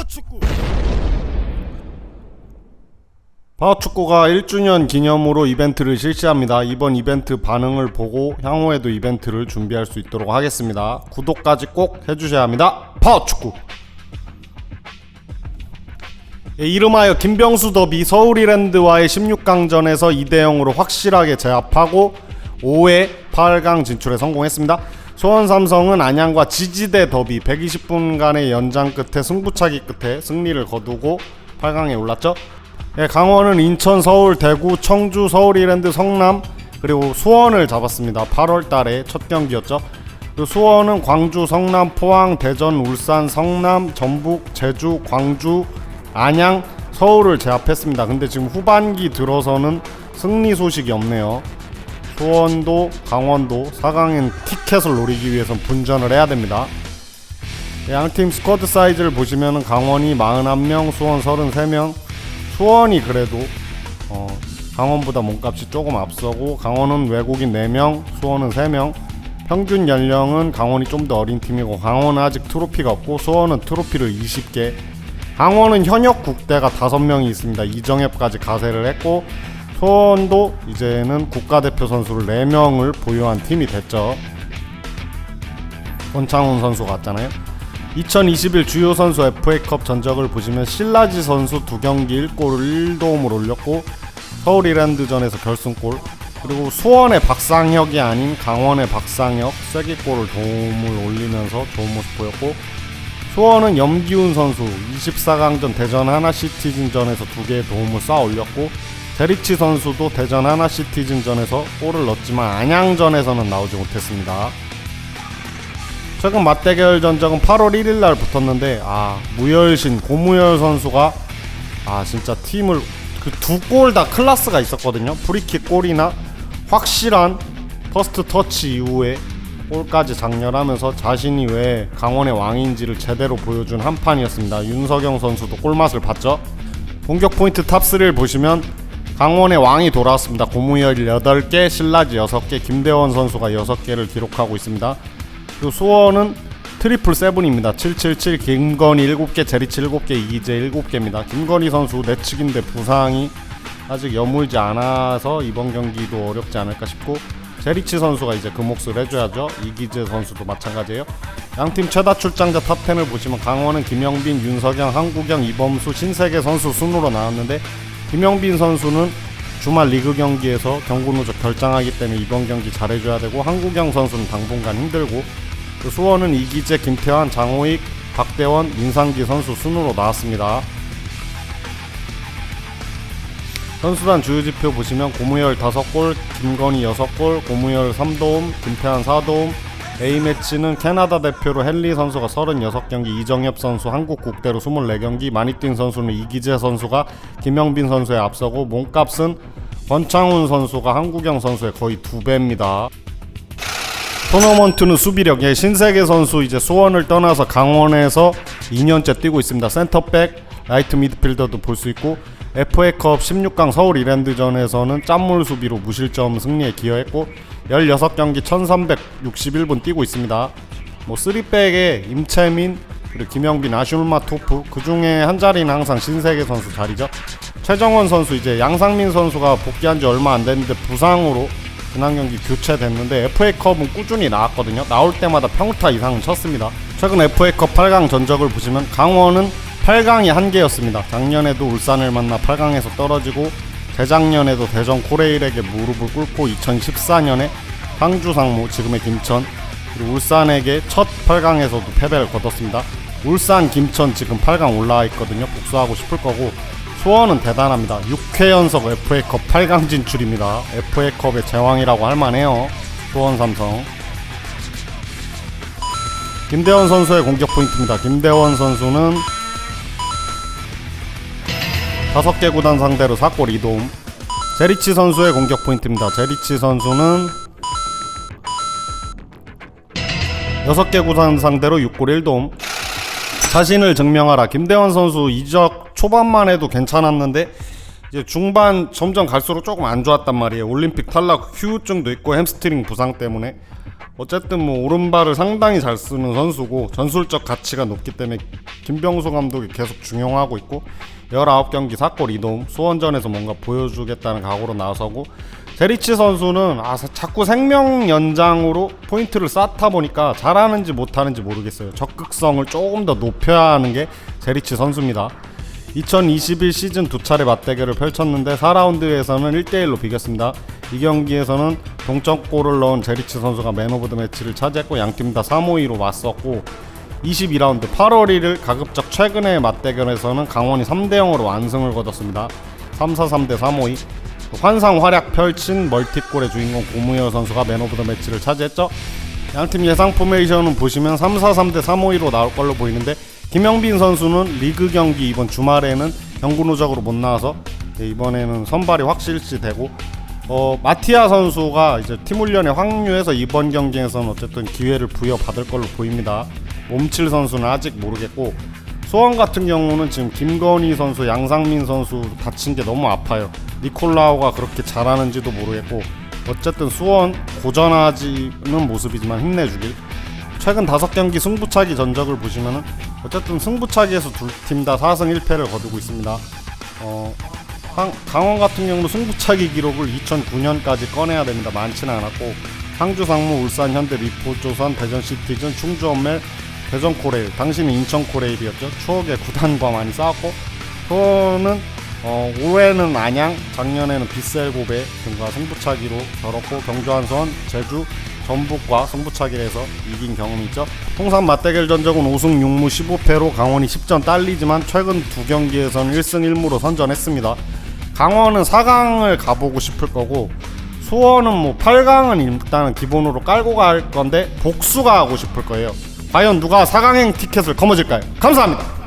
파워축구 파워축구가 1주년 기념으로 이벤트를 실시합니다. 이번 이벤트 반응을 보고 향후에도 이벤트를 준비할 수 있도록 하겠습니다. 구독까지 꼭 해주셔야 합니다. 파워축구! 예, 이름하여 김병수 더비 서울이랜드와의 16강전에서 2대 0으로 확실하게 제압하고 5회 8강 진출에 성공했습니다. 수원 삼성은 안양과 지지대 더비 120분간의 연장 끝에 승부차기 끝에 승리를 거두고 8강에 올랐죠. 예, 강원은 인천, 서울, 대구, 청주, 서울이랜드, 성남 그리고 수원을 잡았습니다. 8월 달에 첫 경기였죠. 그리고 수원은 광주, 성남, 포항, 대전, 울산, 성남, 전북, 제주, 광주, 안양, 서울을 제압했습니다. 근데 지금 후반기 들어서는 승리 소식이 없네요. 수원도 강원도 4강엔 티켓을 노리기 위해선 분전을 해야 됩니다. 양팀 스쿼드 사이즈를 보시면 강원이 41명, 수원 33명. 수원이 그래도 어, 강원보다 몸값이 조금 앞서고 강원은 외국인 4명, 수원은 3명. 평균 연령은 강원이 좀 더 어린 팀이고 강원은 아직 트로피가 없고 수원은 트로피를 20개. 강원은 현역 국대가 5명이 있습니다. 이정엽까지 가세를 했고 수원도 이제는 국가대표 선수를 4명을 보유한 팀이 됐죠. 권창훈 선수가 왔잖아요. 2021 주요 선수 FA컵 전적을 보시면 신라지 선수 두 경기 1골을 1도움을 올렸고 서울 이랜드전에서 결승골 그리고 수원의 박상혁이 아닌 강원의 박상혁 쐐기골을 도움을 올리면서 좋은 모습 보였고 수원은 염기훈 선수 24강전 대전 하나시티즌전에서 두 개의 도움을 쌓아 올렸고 데리치 선수도 대전 하나시티즌전에서 골을 넣었지만 안양전에서는 나오지 못했습니다. 최근 맞대결 전적은 8월 1일 날 붙었는데 아 무열신 고무열 선수가 아 진짜 팀을 그 두 골 다 클라스가 있었거든요. 프리킥 골이나 확실한 퍼스트 터치 이후에 골까지 장렬하면서 자신이 왜 강원의 왕인지를 제대로 보여준 한 판이었습니다. 윤석영 선수도 골맛을 봤죠. 공격 포인트 탑3를 보시면 강원의 왕이 돌아왔습니다. 고무열 8개, 신라지 6개, 김대원 선수가 6개를 기록하고 있습니다. 그리고 수원은 트리플 세븐입니다. 777 김건희 7개, 제리치 7개, 이기재 7개입니다. 김건희 선수 내측인데 부상이 아직 여물지 않아서 이번 경기도 어렵지 않을까 싶고 제리치 선수가 이제 그 몫을 해줘야죠. 이기재 선수도 마찬가지예요. 양팀 최다 출장자 탑10을 보시면 강원은 김영빈, 윤석영, 한국영, 이범수, 신세계 선수 순으로 나왔는데 김영빈 선수는 주말 리그 경기에서 경고 누적 결장하기 때문에 이번 경기 잘해줘야 되고 한국영 선수는 당분간 힘들고 그 수원은 이기재, 김태환, 장호익, 박대원, 민상기 선수 순으로 나왔습니다. 선수단 주요지표 보시면 고무열 5골, 김건희 6골, 고무열 3도움, 김태환 4도움, A매치는 캐나다 대표로 헨리 선수가 36경기, 이정엽 선수 한국 국대로 24경기, 많이 뛴 선수는 이기재 선수가 김영빈 선수에 앞서고 몸값은 권창훈 선수가 한국영 선수의 거의 두 배입니다. 토너먼트는 수비력에 신세계 선수 이제 수원을 떠나서 강원에서 2년째 뛰고 있습니다. 센터백, 라이트 미드필더도 볼 수 있고 FA컵 16강 서울 이랜드전에서는 짠물 수비로 무실점 승리에 기여했고 16경기 1361분 뛰고 있습니다. 뭐 3백에 임채민 그리고 김영빈, 아슈마 토프 그 중에 한 자리는 항상 신세계 선수 자리죠. 최정원 선수 이제 양상민 선수가 복귀한 지 얼마 안 됐는데 부상으로 지난 경기 교체됐는데 FA컵은 꾸준히 나왔거든요. 나올 때마다 평타 이상은 쳤습니다. 최근 FA컵 8강 전적을 보시면 강원은 8강이 한 개였습니다. 작년에도 울산을 만나 8강에서 떨어지고 재작년에도 대전 코레일에게 무릎을 꿇고 2014년에 항주 상무 지금의 김천 그리고 울산에게 첫 8강에서도 패배를 거뒀습니다. 울산 김천 지금 8강 올라와 있거든요. 복수하고 싶을 거고 수원은 대단합니다. 6회 연속 FA컵 8강 진출입니다. FA컵의 제왕이라고 할 만해요. 수원 삼성. 김대원 선수의 공격 포인트입니다. 김대원 선수는 5개 구단 상대로 4골 2도움. 제리치 선수의 공격 포인트입니다. 제리치 선수는 6개 구단 상대로 6골 1도움. 자신을 증명하라. 김대원 선수 이적 초반만 해도 괜찮았는데 이제 중반 점점 갈수록 조금 안 좋았단 말이에요. 올림픽 탈락 휴증도 있고 햄스트링 부상 때문에 어쨌든 뭐 오른발을 상당히 잘 쓰는 선수고 전술적 가치가 높기 때문에 김병수 감독이 계속 중용하고 있고 19경기 4골 2도움 수원전에서 뭔가 보여주겠다는 각오로 나서고 제리치 선수는 아 사- 자꾸 생명 연장으로 포인트를 쌓다 보니까 잘하는지 못하는지 모르겠어요. 적극성을 조금 더 높여야 하는 게 제리치 선수입니다. 2021 시즌 두 차례 맞대결을 펼쳤는데 4라운드에서는 1대1로 비겼습니다. 이 경기에서는 동점골을 넣은 제리치 선수가 맨 오브 더 매치를 차지했고 양팀 다 3-5-2로 맞섰고 22라운드 8월 1일 가급적 최근의 맞대결에서는 강원이 3대 0으로 완승을 거뒀습니다. 3-4-3대 3-5-2 환상 활약 펼친 멀티골의 주인공 고무열 선수가 맨 오브 더 매치를 차지했죠. 양팀 예상 포메이션은 보시면 3-4-3대 3-5-2로 나올 걸로 보이는데 김영빈 선수는 리그 경기 이번 주말에는 경고 누적으로 못 나와서 네, 이번에는 선발이 확실시 되고 어, 마티아 선수가 이제 팀 훈련에 확류해서 이번 경기에서는 어쨌든 기회를 부여받을 걸로 보입니다. 몸칠 선수는 아직 모르겠고 수원 같은 경우는 지금 김건희 선수, 양상민 선수 다친 게 너무 아파요. 니콜라오가 그렇게 잘하는지도 모르겠고 어쨌든 수원 고전하지는 모습이지만 힘내주길. 최근 다섯 경기 승부차기 전적을 보시면은 어쨌든 승부차기에서 두팀다 4승 1패를 거두고 있습니다. 어, 강, 강원 같은 경우는 승부차기 기록을 2009년까지 꺼내야 됩니다. 많지는 않았고 상주 상무 울산 현대 미포 조선 대전 시티즌 충주 엄멜 대전 코레일 당시는 인천 코레일이었죠. 추억의 구단과 많이 싸웠고 또는 어, 올해는 안양 작년에는 빗셀 고베 등과 승부차기로 겨뤘고 경주 한선 제주 전북과 승부차기를 해서 이긴 경험이 있죠. 통산 맞대결 전적은 5승 6무 15패로 강원이 10전 딸리지만 최근 두 경기에서는 1승 1무로 선전했습니다. 강원은 4강을 가보고 싶을 거고 수원은 뭐 8강은 일단은 기본으로 깔고 갈 건데 복수가 하고 싶을 거예요. 과연 누가 4강행 티켓을 거머쥘까요? 감사합니다.